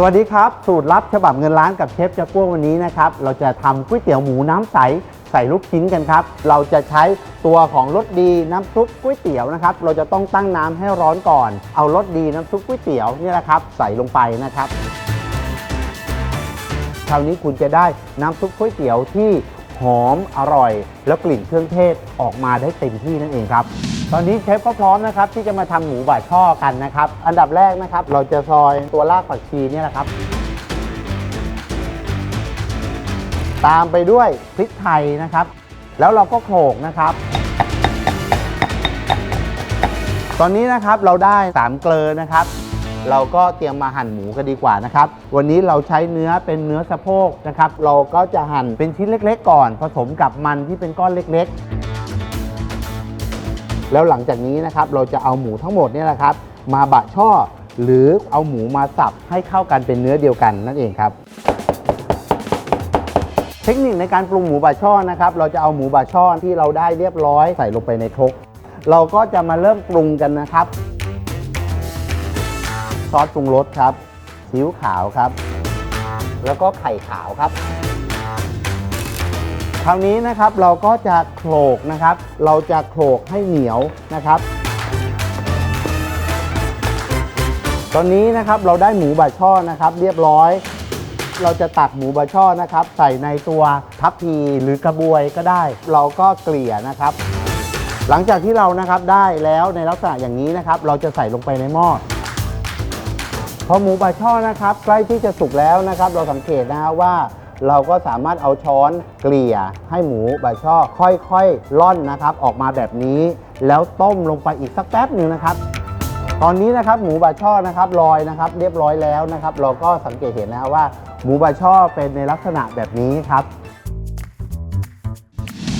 สวัสดีครับ สูตรลับฉบับเงินล้านกับเชฟจากัววันนี้นะครับเราจะทำก๋วยเตี๋ยวหมูน้ำใสใส่ลูกชิ้นกันครับ เราจะใช้ตัวของรสดีน้ำซุปก๋วยเตี๋ยวนะครับ เราจะต้องตั้งน้ำให้ร้อนก่อน เอารสดีน้ำซุปก๋วยเตี๋ยวนี่แหละครับ ใส่ลงไปนะครับคราวนี้คุณจะได้น้ำซุปก๋วยเตี๋ยวที่หอมอร่อย แล้วกลิ่นเครื่องเทศออกมาได้เต็มที่นั่นเองครับ ตอนนี้เชฟก็พร้อมนะครับที่จะมาทำหมูบ่ายช่อกันนะครับ อันดับแรกนะครับ เราจะซอยตัวรากผักชีเนี่ยแหละครับ ตามไปด้วยพริกไทยนะครับ แล้วเราก็โขลกนะครับ ตอนนี้นะครับเราได้สามเกลอนะครับ เราก็เตรียมมาหั่นหมูกันดีกว่านะครับ วันนี้เราใช้เนื้อเป็นเนื้อสะโพกนะครับ เราก็จะหั่นเป็นชิ้นเล็ก ๆ ก่อน ผสมกับมันที่เป็นก้อนเล็ก ๆ แล้วหลังจากนี้นะครับเราจะเอาหมูทั้งหมดเนี่ยแหละครับ มาบะช่อ หรือเอาหมูมาสับให้เข้ากันเป็นเนื้อเดียวกันนั่นเองครับ เทคนิคในการปรุงหมูบาช่อนะครับ เราจะเอาหมูบาช่อที่เราได้เรียบร้อยใส่ลงไปในครกเราก็จะมาเริ่มปรุงกันนะครับ ซอสปรุงรสครับซีอิ๊วขาวครับ แล้วก็ไข่ขาวครับ ราวนี้นะครับเราก็จะโขลกนะครับ เราจะโขลกให้เหนียวนะครับ ตอนนี้นะครับเราได้หมูบาช่อนะครับ เรียบร้อย เราจะตักหมูบาช่อนะครับ ใส่ในตัวทัพพีหรือกระบวยก็ได้ เราก็เกลี่ยนะครับ หลังจากที่เรานะครับได้แล้วในลักษณะอย่างนี้นะครับ เราจะใส่ลงไปในหม้อพอหมูบาช่อนะครับ ใกล้ที่จะสุกแล้วนะครับ เราสังเกตนะฮะว่า เราก็สามารถเอาช้อนเกลี่ยให้หมูบาช่อค่อยๆล่อนนะครับ ออกมาแบบนี้ แล้วต้มลงไปอีกสักแป๊บหนึ่งนะครับ ตอนนี้นะครับหมูบาช่อนะครับลอยนะครับ เรียบร้อยแล้วนะครับ เราก็สังเกตเห็นนะครับว่า หมูบาช่อเป็นในลักษณะแบบนี้ครับ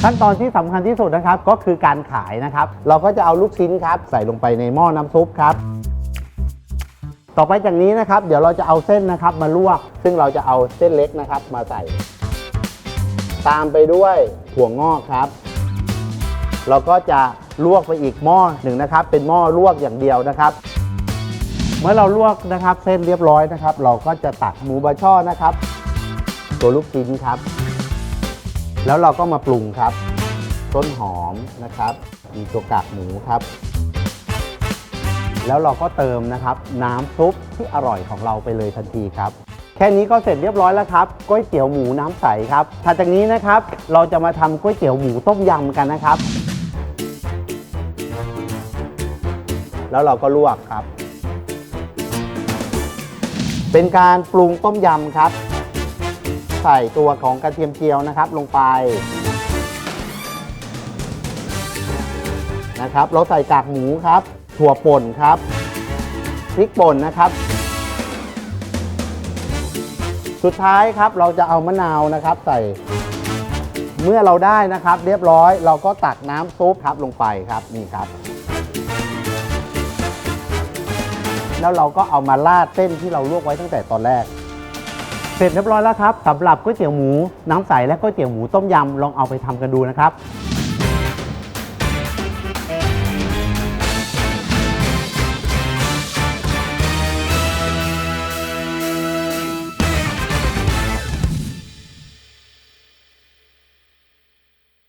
ขั้นตอนที่สำคัญที่สุดนะครับก็คือการขายนะครับ เราก็จะเอาลูกชิ้นครับ ใส่ลงไปในหม้อน้ำซุปครับ ต่อไปจากนี้นะครับ เดี๋ยวเราจะเอาเส้นนะครับมาลวก ซึ่งเราจะเอาเส้นเล็กนะครับมาใส่ ตามไปด้วยถั่วงอกครับ เราก็จะลวกไปอีกหม้อหนึ่งนะครับ เป็นหม้อลวกอย่างเดียวนะครับ เมื่อเราลวกนะครับ เส้นเรียบร้อยนะครับ เราก็จะตักหมูบาช่อนะครับ ตัวลูกชิ้นครับ แล้วเราก็มาปรุงครับ ต้นหอมนะครับ มีตัวกากหมูครับ แล้วเราก็เติมนะครับน้ำซุปที่อร่อยของเราไปเลยทันทีครับ แค่นี้ก็เสร็จเรียบร้อยแล้วครับก๋วยเตี๋ยวหมูน้ำใสครับถัดจากนี้นะครับเราจะมาทำก๋วยเตี๋ยวหมูต้มยำกันนะครับ แล้วเราก็ลวกครับ เป็นการปรุงต้มยำครับ ใส่ตัวของกระเทียมเจียวนะครับลงไปนะครับ เราใส่กากหมูครับ ถั่วป่นครับพริกป่นนะครับ สุดท้ายครับเราจะเอามะนาวนะครับใส่เมื่อเราได้นะครับ เรียบร้อยเราก็ตักน้ำซุปครับลงไปครับนี่ครับ แล้วเราก็เอามาราดเส้นที่เราลวกไว้ตั้งแต่ตอนแรก เสร็จเรียบร้อยแล้วครับสำหรับก๋วยเตี๋ยวหมูน้ำใสและก๋วยเตี๋ยวหมูต้มยำลองเอาไปทำกันดูนะครับ